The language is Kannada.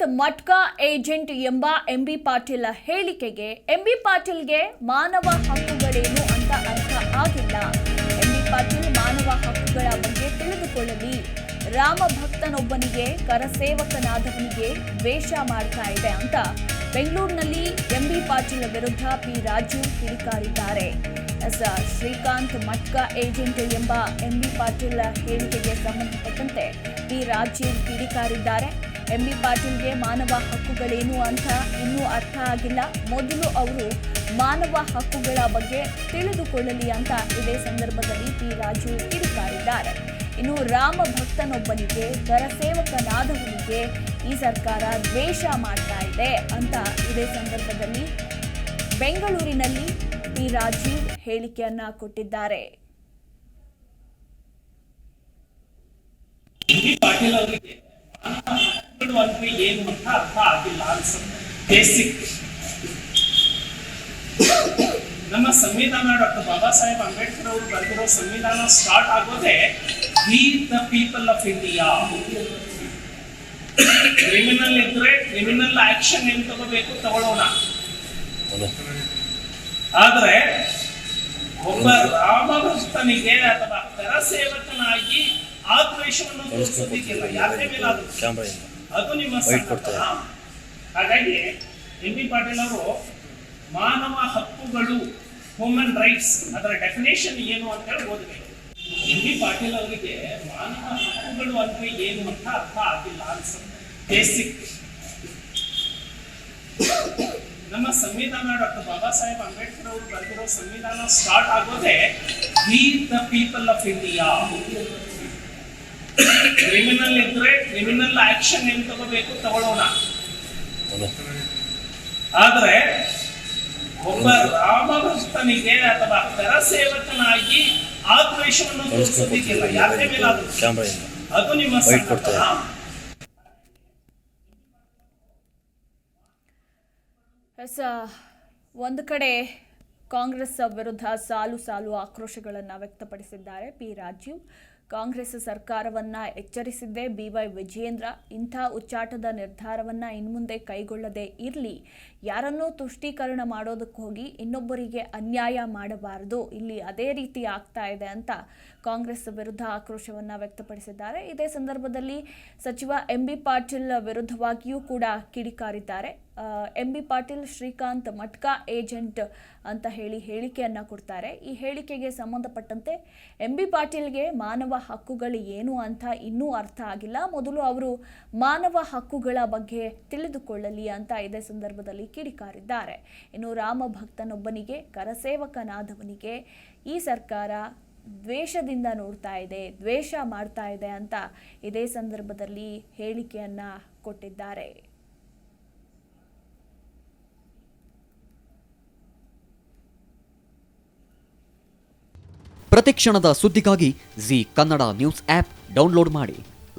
ಶ್ರೀಕಾಂತ್ ಮಟ್ಕಾ ಏಜೆಂಟ್ ಎಂಬ ಎಂಬಿ ಪಾಟೀಲ್ ಹೇಳಿಕೆಗೆ, ಎಂಬಿ ಪಾಟೀಲ್ಗೆ ಮಾನವ ಹಕ್ಕುಗಳೇನು ಅಂತ ಅರ್ಥ ಆಗಿಲ್ಲ. ಎಂಬಿ ಪಾಟೀಲ್ ಮಾನವ ಹಕ್ಕುಗಳ ಬಗ್ಗೆ ತಿಳಿದುಕೊಳ್ಳಲಿ. ರಾಮ ಭಕ್ತನೊಬ್ಬನಿಗೆ, ಕರಸೇವಕನಾದವನಿಗೆ ದ್ವೇಷ ಮಾಡ್ತಾ ಇದೆ ಅಂತ ಬೆಂಗಳೂರಿನಲ್ಲಿ ಎಂಬಿ ಪಾಟೀಲ್ ವಿರುದ್ಧ ಪಿ ರಾಜು ಕಿಡಿಕಾರಿದ್ದಾರೆ. ಎಸ್ ಶ್ರೀಕಾಂತ್ ಮಟ್ಕಾ ಏಜೆಂಟ್ ಎಂಬ ಎಂಬಿ ಪಾಟೀಲ್ ಹೇಳಿಕೆಗೆ ಸಂಬಂಧಪಟ್ಟಂತೆ ಪಿ ರಾಜೀವ್ ಕಿಡಿಕಾರಿದ್ದಾರೆ. ಎಂಬಿ ಪಾಟೀಲ್ಗೆ ಮಾನವ ಹಕ್ಕುಗಳೇನು ಅಂತ ಇನ್ನೂ ಅರ್ಥ ಆಗಿಲ್ಲ. ಮೊದಲು ಅವರು ಮಾನವ ಹಕ್ಕುಗಳ ಬಗ್ಗೆ ತಿಳಿದುಕೊಳ್ಳಲಿ ಅಂತ ಇದೇ ಸಂದರ್ಭದಲ್ಲಿ ಪಿ ರಾಜು ಕಿಡಿಕಾರಿದ್ದಾರೆ. ಇನ್ನು ರಾಮ ಭಕ್ತನೊಬ್ಬನಿಗೆ ಕರಸೇವಕನಾದವನಿಗೆ ಈ ಸರ್ಕಾರ ದ್ವೇಷ ಮಾಡ್ತಾ ಇದೆ ಅಂತ ಇದೇ ಸಂದರ್ಭದಲ್ಲಿ ಬೆಂಗಳೂರಿನಲ್ಲಿ ಪಿ ರಾಜು ಹೇಳಿಕೆಯನ್ನ ಕೊಟ್ಟಿದ್ದಾರೆ. ಪಾಟೀಲ್ ಅವರಿಗೆ ಏನು ಅಂತ ಅರ್ಥ ಆಗಿಲ್ಲ ಅನ್ಸುತ್ತೆ. ಬೇಸಿಕ್ ನಮ್ಮ ಸಂವಿಧಾನ ಡಾಕ್ಟರ್ ಬಾಬಾ ಸಾಹೇಬ್ ಅಂಬೇಡ್ಕರ್ ಅವರು ಬರೆದಿರೋ ಸಂವಿಧಾನ ಸ್ಟಾರ್ಟ್ ಆಗೋದೇ we the people of India criminal ಇದ್ರೆ ಕ್ರಿಮಿನಲ್ ಆಕ್ಷನ್ ಏನ್ ತಗೋಬೇಕು ತಗೊಳ್ಳೋಣ. ಆದ್ರೆ ಒಬ್ಬ ರಾಮಭಕ್ತನಿಗೆ ಅಥವಾ ಕರಸೇವಕನಾಗಿ ಆಕ್ರೋಶವನ್ನು ತೋರಿಸೋದಿಕ್ಕಿಲ್ಲ. ಯಾರೇ ಮೇಲಾದ್ರೂ? ಅದು ನಿಮ್ಮ. ಹಾಗಾಗಿ ಎಂ ಬಿ ಪಾಟೀಲ್ ಅವರು ಮಾನವ ಹಕ್ಕುಗಳು ಹ್ಯೂಮನ್ ರೈಟ್ಸ್ ಅದರ ಡೆಫಿನೇಷನ್ ಏನು ಅಂತ ಹೇಳಿ ಓದಬೇಕು. ಎಂ ಪಿ ಪಾಟೀಲ್ ಅವರಿಗೆ ಮಾನವ ಹಕ್ಕುಗಳು ಅಂದ್ರೆ ಏನು ಅಂತ ಅರ್ಥ ಆಗಿಲ್ಲ ಅನ್ಸುತ್ತೆ. ಬೇಸಿಕ್ ನಮ್ಮ ಸಂವಿಧಾನ ಡಾಕ್ಟರ್ ಬಾಬಾ ಸಾಹೇಬ್ ಅಂಬೇಡ್ಕರ್ ಅವರು ಬರೆದಿರೋ ಸಂವಿಧಾನ ಸ್ಟಾರ್ಟ್ ಆಗೋದೇ we the people of India criminal ಇದ್ರೆ ಕ್ರಿಮಿನಲ್ ಆಕ್ಷನ್ ಏನ್ ತಗೋಬೇಕು ತಗೊಳ್ಳೋಣ. ಆದ್ರೆ ಒಬ್ಬ ರಾಮಭಕ್ತನಿಗೆ ಅಥವಾ ಕರಸೇವಕನಾಗಿ ದ್ವೇಷವನ್ನು ತೋರಿಸೋದಿಕ್ಕಿಲ್ಲ. ಯಾರೇ ಮೇಲಾದ್ರೂ. ಅದು ನಿಮ್ಮ ಸಂಕಟ. ಎಸ್ ಒಂದು ಕಡೆ ಕಾಂಗ್ರೆಸ್ ವಿರುದ್ಧ ಸಾಲು ಸಾಲು ಆಕ್ರೋಶಗಳನ್ನು ವ್ಯಕ್ತಪಡಿಸಿದ್ದಾರೆ ಪಿ ರಾಜೀವ್. ಕಾಂಗ್ರೆಸ್ ಸರ್ಕಾರವನ್ನ ಎಚ್ಚರಿಸಿದ್ದೇ ಬಿವೈ ವಿಜಯೇಂದ್ರ ಇಂಥ ಉಚ್ಚಾಟದ ನಿರ್ಧಾರವನ್ನ ಇನ್ಮುಂದೆ ಕೈಗೊಳ್ಳದೆ ಇರಲಿ. ಯಾರನ್ನೂ ತುಷ್ಟೀಕರಣ ಮಾಡೋದಕ್ಕೆ ಹೋಗಿ ಇನ್ನೊಬ್ಬರಿಗೆ ಅನ್ಯಾಯ ಮಾಡಬಾರದು, ಇಲ್ಲಿ ಅದೇ ರೀತಿ ಆಗ್ತಾ ಇದೆ ಅಂತ ಕಾಂಗ್ರೆಸ್ ವಿರುದ್ಧ ಆಕ್ರೋಶವನ್ನು ವ್ಯಕ್ತಪಡಿಸಿದ್ದಾರೆ. ಇದೇ ಸಂದರ್ಭದಲ್ಲಿ ಸಚಿವ ಎಂ ಬಿ ಪಾಟೀಲ್ ವಿರುದ್ಧವಾಗಿಯೂ ಕೂಡ ಕಿಡಿಕಾರಿದ್ದಾರೆ. ಎಂ ಬಿ ಪಾಟೀಲ್ ಶ್ರೀಕಾಂತ್ ಮಟ್ಕಾ ಏಜೆಂಟ್ ಅಂತ ಹೇಳಿ ಹೇಳಿಕೆಯನ್ನು ಕೊಡ್ತಾರೆ. ಈ ಹೇಳಿಕೆಗೆ ಸಂಬಂಧಪಟ್ಟಂತೆ ಎಂ ಬಿ ಪಾಟೀಲ್ಗೆ ಮಾನವ ಹಕ್ಕುಗಳು ಏನು ಅಂತ ಇನ್ನೂ ಅರ್ಥ ಆಗಿಲ್ಲ. ಮೊದಲು ಅವರು ಮಾನವ ಹಕ್ಕುಗಳ ಬಗ್ಗೆ ತಿಳಿದುಕೊಳ್ಳಲಿ ಅಂತ ಇದೇ ಸಂದರ್ಭದಲ್ಲಿ ಕಿಡಿಕಾರಿದ್ದಾರೆ. ಇನ್ನು ರಾಮ ಭಕ್ತನೊಬ್ಬನಿಗೆ, ಕರಸೇವಕನಾದವನಿಗೆ ಈ ಸರ್ಕಾರ ದ್ವೇಷದಿಂದ ನೋಡ್ತಾ ಇದೆ, ದ್ವೇಷ ಮಾಡ್ತಾ ಇದೆ ಅಂತ ಇದೇ ಸಂದರ್ಭದಲ್ಲಿ ಹೇಳಿಕೆಯನ್ನ ಕೊಟ್ಟಿದ್ದಾರೆ. ಪ್ರತಿಕ್ಷಣದ ಸುದ್ದಿಗಾಗಿ Zee Kannada news app download ಮಾಡಿ.